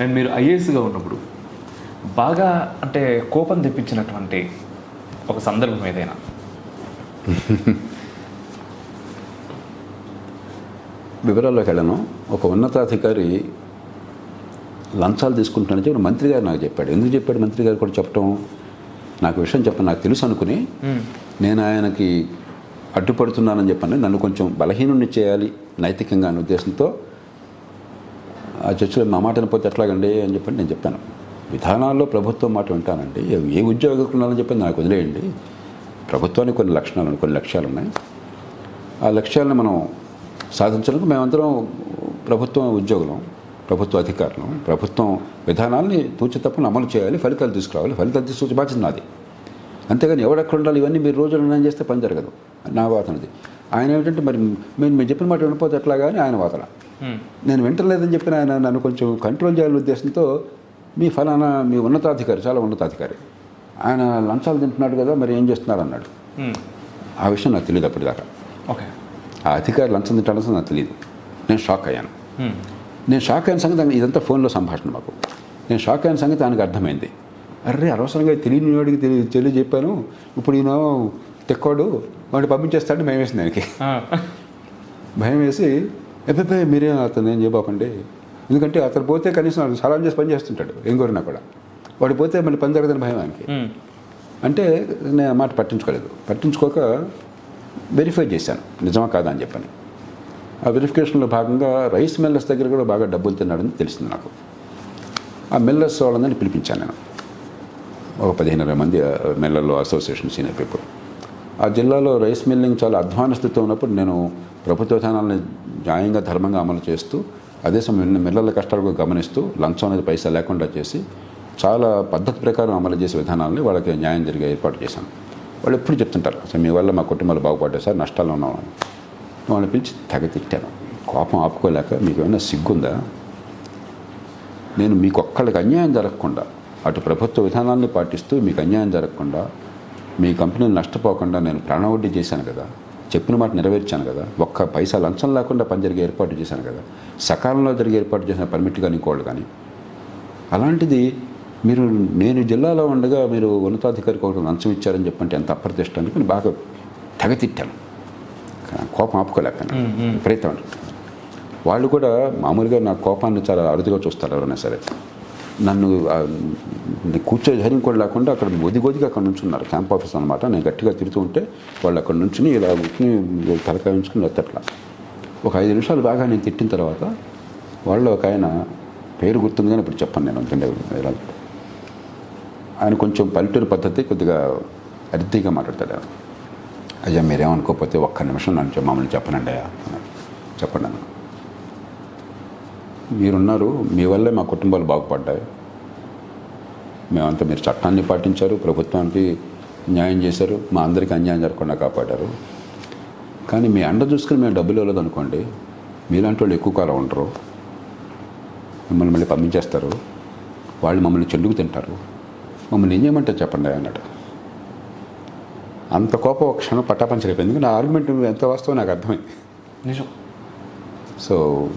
And మీరు ఐఏఎస్గా ఉన్నప్పుడు బాగా అంటే కోపం తెప్పించినటువంటి ఒక సందర్భం ఏదైనా? వివరాల్లోకి వెళ్ళను. ఒక ఉన్నతాధికారి లంచాలు తీసుకుంటున్నానని చెప్పి మంత్రి గారు నాకు చెప్పాడు. ఎందుకు చెప్పాడు? మంత్రి గారు కూడా చెప్పడం నాకు విషయం చెప్పని నాకు తెలుసు అనుకుని నేను ఆయనకి అడ్డుపడుతున్నానని చెప్పని నన్ను కొంచెం బలహీనుని చేయాలి నైతికంగా అనే ఉద్దేశంతో ఆ చర్చలో మా మాట పోతే ఎట్లాగండి అని చెప్పి నేను చెప్పాను విధానాల్లో ప్రభుత్వం మాట వింటానండి. ఏ ఉద్యోగకున్నారని చెప్పి నాకు వదిలేయండి. ప్రభుత్వానికి కొన్ని లక్షణాలు కొన్ని లక్ష్యాలు ఉన్నాయి. ఆ లక్ష్యాలను మనం సాధించడానికి మేమందరం ప్రభుత్వం ఉద్యోగులం ప్రభుత్వ అధికారులం. ప్రభుత్వం విధానాల్ని తూచి తప్పని అమలు చేయాలి ఫలితాలు తీసుకురావాలి. ఫలితాలు తీసుకొచ్చి బాధ్యత నాది. అంతేగాని ఎవడెక్కడ ఉండాలి ఇవన్నీ మీరు రోజు నిర్ణయం చేస్తే పని జరగదు. నా వాదనది. ఆయన ఏంటంటే మరి మీరు మీరు చెప్పిన మాట వినపోతే ఎట్లాగా అని ఆయన వాదన. నేను వింటలేదని చెప్పిన ఆయన నన్ను కొంచెం కంట్రోల్ చేయాలనే ఉద్దేశంతో మీ ఫలానా మీ ఉన్నతాధికారి చాలా ఉన్నతాధికారి ఆయన లంచాలు తింటున్నాడు కదా మరి ఏం చేస్తున్నారు అన్నాడు ఆ విషయం నాకు తెలియదు అప్పటిదాకా. ఓకే ఆ అధికారి లంచం తింటాడో నాకు తెలియదు నేను షాక్ అయ్యాను. నేను షాక్ అయిన సంగతి ఇదంతా ఫోన్లో సంభాషణ మాకు. నేను షాక్ అయిన సంగతి ఆయనకు అర్థమైంది. అర్రే అనవసరంగా తెలియని వాడికి తెలియ తెలియజెప్పాను. ఇప్పుడు ఈయన తెక్కోడు వాడిని పంపించేస్తాడని భయం వేసింది ఆయనకి. భయం వేసి ఎబ్బే మీరే అతను? ఏం చేయబాకండి ఎందుకంటే అతను పోతే కనీసం అతను సలాం చేసి పని చేస్తుంటాడు ఏం కోరినా కూడా. వాడు పోతే మళ్ళీ పని జరగదని భయం ఆయనకి. అంటే నేను ఆ మాట పట్టించుకోలేదు. పట్టించుకోక వెరిఫై చేశాను. నిజమా కాదా అని చెప్పాను. ఆ వెరిఫికేషన్లో భాగంగా రైస్ మిల్లర్స్ దగ్గర కూడా బాగా డబ్బులు తిన్నాడని తెలిసింది నాకు. ఆ మిల్లర్స్ వాళ్ళందరినీ పిలిపించాను నేను. ఒక పదిహేను ఇరవై మంది మిల్లర్లో అసోసియేషన్ సీనియర్ పీపుల్. ఆ జిల్లాలో రైస్ మిల్లింగ్ చాలా అధ్వాన స్థితిలో ఉన్నప్పుడు నేను ప్రభుత్వ విధానాలను న్యాయంగా ధర్మంగా అమలు చేస్తూ అదే సమయం మిల్లల కష్టాలు కూడా గమనిస్తూ లంచం అనేది పైసా లేకుండా చేసి చాలా పద్ధతి ప్రకారం అమలు చేసే విధానాలని వాళ్ళకి న్యాయం జరిగే ఏర్పాటు చేశాను. వాళ్ళు ఎప్పుడు చెప్తుంటారు అసలు మీ వల్ల మా కుటుంబాలు బాగుపడ్డాయి సార్ నష్టాలు ఉన్నాం అని. వాళ్ళని పిలిచి తెగ తిట్టాను. కోపం ఆపుకోలేక మీకు ఏమైనా సిగ్గుందా? నేను మీకు ఒక్కళ్ళకి అన్యాయం జరగకుండా అటు ప్రభుత్వ విధానాన్ని పాటిస్తూ మీకు అన్యాయం జరగకుండా మీ కంపెనీలు నష్టపోకుండా నేను ప్రాణవడ్డీ చేశాను కదా చెప్పిన మాట నెరవేర్చాను కదా. ఒక్క పైసా లంచం లేకుండా పని జరిగే ఏర్పాటు చేశాను కదా. సకాలంలో జరిగే ఏర్పాటు చేసిన పర్మిట్ కానీ ఇంకోళ్ళు కానీ. అలాంటిది మీరు నేను జిల్లాలో ఉండగా మీరు ఉన్నతాధికారికి ఒకటి లంచం ఇచ్చారని చెప్పంటే ఎంత అప్రతిష్ట నేను బాగా తెగ తిట్టాను కానీ కోపం ఆపుకోలేకపోయాను. విపరీతం వాళ్ళు కూడా మామూలుగా నా కోపాన్ని చాలా అరుదుగా చూస్తారు ఎవరైనా సరే. నన్ను కూర్చో ధైర్యం కూడా లేకుండా అక్కడ గొదిగొదిగా అక్కడ నుంచి ఉన్నారు క్యాంప్ ఆఫీస్ అనమాట నేను గట్టిగా తిరుగుతూ ఉంటే వాళ్ళు అక్కడ నుంచి ఇలా కూర్చుని తలకాయ ఉంచుకుని ఎత్తట్లా. ఒక ఐదు నిమిషాలు బాగా నేను తిట్టిన తర్వాత వాళ్ళు ఒక ఆయన పేరు గుర్తుంది కానీ ఇప్పుడు చెప్పను నేను అంతే ఇలా ఆయన కొంచెం పల్లెటూరు పద్ధతి కొద్దిగా అర్థిగా మాట్లాడతాడు అయ్యా మీరేమనుకోకపోతే ఒక్క నిమిషం నన్ను చె- మమ్మల్ని చెప్పనండి అయ్యా. చెప్పండి అన్న మీరున్నారు మీ వల్లే మా కుటుంబాలు బాగుపడ్డాయి. మేమంతా మీరు చట్టాన్ని పాటించారు ప్రభుత్వానికి న్యాయం చేశారు మా అందరికీ అన్యాయం జరగకుండా కాపాడారు. కానీ మీ అండ చూసుకుని మేము డబ్బులు ఇవ్వలేదు అనుకోండి మీలాంటి వాళ్ళు ఎక్కువ కాలం ఉండరు. మిమ్మల్ని మళ్ళీ పంపించేస్తారు. వాళ్ళు మమ్మల్ని చెల్లుకు తింటారు. మమ్మల్ని ఏం చేయమంటే చెప్పండి అన్నాడు. అంత కోపం ఒక క్షణం పట్టాపంచర్ అయిపోయింది నా ఆర్గ్యుమెంట్ ఎంత వాస్తవం నాకు అర్థమైంది. నిజం. సో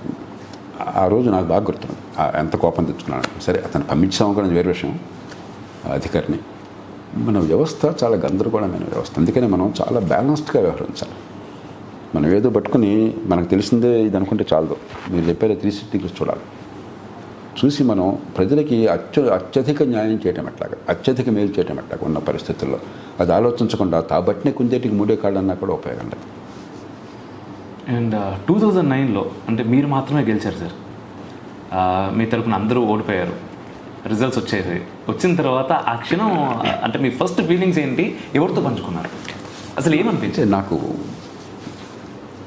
ఆ రోజు నాకు బాగా గుర్తుంది ఎంత కోపం తెచ్చుకున్నాను. సరే అతను పంపించాము కూడా వేరే విషయం. అధికారిని మన వ్యవస్థ చాలా గందరగోళమైన వ్యవస్థ. అందుకనే మనం చాలా బ్యాలన్స్డ్గా వ్యవహరించాలి. మనం ఏదో పట్టుకుని మనకు తెలిసిందే ఇది అనుకుంటే చాలదు. మీరు చెప్పారు త్రీ సిక్స్టీ చూడాలి. చూసి మనం ప్రజలకి అత్య అత్యధిక న్యాయం చేయటం ఎట్లాగా? అత్యధిక మేలు చేయటం ఎట్లాగా? ఉన్న పరిస్థితుల్లో. అది ఆలోచించకుండా తాబట్టినే కుందేటికి మూడే కాళ్ళన్నా కూడా ఉపయోగం లేదు. అండ్ టూ థౌజండ్ నైన్లో అంటే మీరు మాత్రమే గెలిచారు సార్. మీ తరపున అందరూ ఓడిపోయారు. రిజల్ట్స్ వచ్చేసాయి. వచ్చిన తర్వాత ఆ క్షణం అంటే మీ ఫస్ట్ ఫీలింగ్స్ ఏంటి? ఎవరితో పంచుకున్నారు? అసలు ఏమనిపించింది? నాకు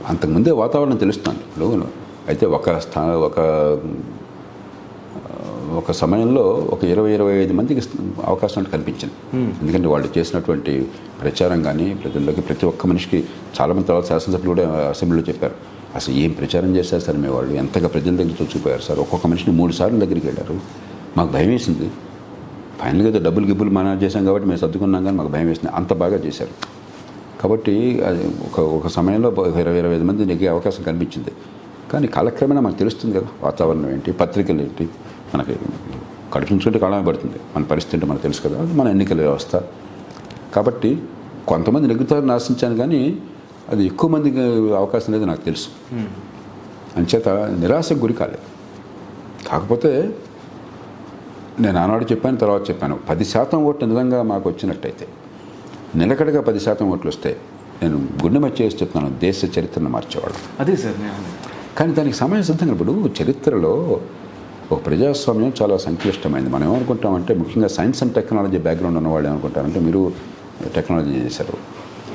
అంతకుముందే వాతావరణం తెలుస్తుంది. ఇప్పుడు అయితే ఒక స్థా ఒక ఒక సమయంలో ఒక ఇరవై ఇరవై ఐదు మందికి అవకాశం అంటే కనిపించింది ఎందుకంటే వాళ్ళు చేసినటువంటి ప్రచారం కానీ ప్రజల్లోకి ప్రతి ఒక్క మనిషికి చాలామంది తర్వాత శాసనసభ్యులు కూడా అసెంబ్లీలో చెప్పారు. అసలు ఏం ప్రచారం చేశారు సార్ మీ వాళ్ళు? ఎంతగా ప్రజల దగ్గర చొచ్చిపోయారు సార్? ఒక్కొక్క మనిషిని మూడు సార్లు దగ్గరికి వెళ్ళారు. మాకు భయం వేసింది. ఫైనల్గా ఏదో డబ్బులు గిబ్బులు మన చేశాం కాబట్టి మేము సర్దుకున్నాం కానీ మాకు భయం వేసింది. అంత బాగా చేశారు. కాబట్టి అది ఒక ఒక సమయంలో ఇరవై ఇరవై ఐదు మంది నెగ్గే అవకాశం కనిపించింది కానీ కాలక్రమేణా మనకు తెలుస్తుంది కదా వాతావరణం ఏంటి పత్రికలు ఏంటి మనకి కడుపు కాలమే పడుతుంది. మన పరిస్థితి అంటే మనకు తెలుసు కదా అది మన ఎన్నికల వ్యవస్థ. కాబట్టి కొంతమంది నెగ్గుతారని ఆశించాను కానీ అది ఎక్కువ మందికి అవకాశం లేదు నాకు తెలుసు. అంచేత నిరాశకు గురి కాలేదు. కాకపోతే నేను ఆనాడు చెప్పాను తర్వాత చెప్పాను. పది శాతం ఓట్లు నిజంగా మాకు వచ్చినట్టయితే నిలకడగా పది శాతం ఓట్లు వస్తే నేను గుండె మచ్చేసి చెప్తున్నాను దేశ చరిత్రను మార్చేవాడు. అదే సార్ నేను కానీ దానికి సమయం సిద్ధంగా ఇప్పుడు చరిత్రలో ఒక ప్రజాస్వామ్యం చాలా సంక్లిష్టమైంది. మనం ఏమనుకుంటామంటే ముఖ్యంగా సైన్స్ అండ్ టెక్నాలజీ బ్యాక్గ్రౌండ్ ఉన్నవాళ్ళు ఏమనుకుంటారంటే మీరు టెక్నాలజీ చేశారు.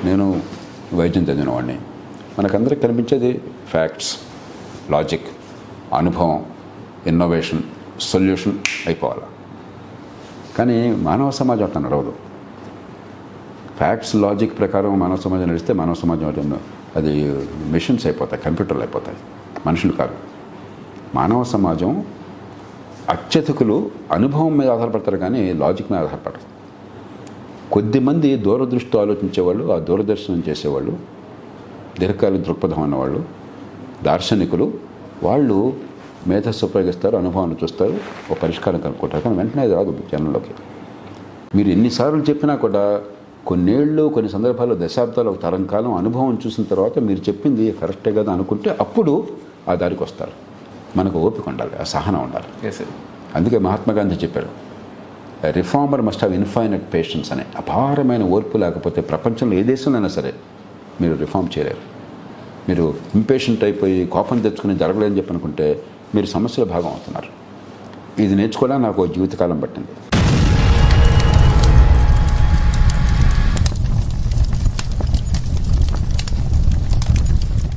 నేను వైద్యం చదివిన వాడిని మనకందరికి కనిపించేది ఫ్యాక్ట్స్ లాజిక్ అనుభవం ఇన్నోవేషన్ సొల్యూషన్ అయిపోవాలి. కానీ మానవ సమాజం అట్లా నడవదు. ఫ్యాక్ట్స్ లాజిక్ ప్రకారం మానవ సమాజం నడిస్తే మానవ సమాజం అది మిషన్స్ అయిపోతాయి కంప్యూటర్లు అయిపోతాయి. మనుషులు కాదు. మానవ సమాజం అత్యధికులు అనుభవం మీద ఆధారపడతారు కానీ లాజిక్ మీద ఆధారపడరు. కొద్దిమంది దూరదృష్టి ఆలోచించేవాళ్ళు ఆ దూరదర్శనం చేసేవాళ్ళు దీర్ఘకాలిక దృక్పథం ఉన్నవాళ్ళు దార్శనికులు వాళ్ళు మేధస్సు ఉపయోగిస్తారు అనుభవాన్ని చూస్తారు ఒక పరిష్కారం కనుక్కుంటారు కానీ వెంటనే అది రాదు జనంలోకి. మీరు ఎన్నిసార్లు చెప్పినా కూడా కొన్నేళ్ళు కొన్ని సందర్భాల్లో దశాబ్దాలు ఒక తరం కాలం అనుభవం చూసిన తర్వాత మీరు చెప్పింది కరెక్టే కదా అనుకుంటే అప్పుడు ఆ దారికి వస్తారు. మనకు ఓపిక ఉండాలి ఆ సహనం ఉండాలి. అందుకే మహాత్మా గాంధీ చెప్పారు reformer must have infinite patience అనే. అపారమైన ఓర్పు లేకపోతే ప్రపంచంలో ఏ దేశంలోనైనా సరే మీరు రిఫార్మ్ చేయలేరు. మీరు ఇంపేషెంట్ అయిపోయి కోపం తెచ్చుకుని జరగలేదని చెప్పి అనుకుంటే మీరు సమస్యలో భాగం అవుతున్నారు. ఇది నేర్చుకోవడానికి నాకు జీవితకాలం పట్టింది.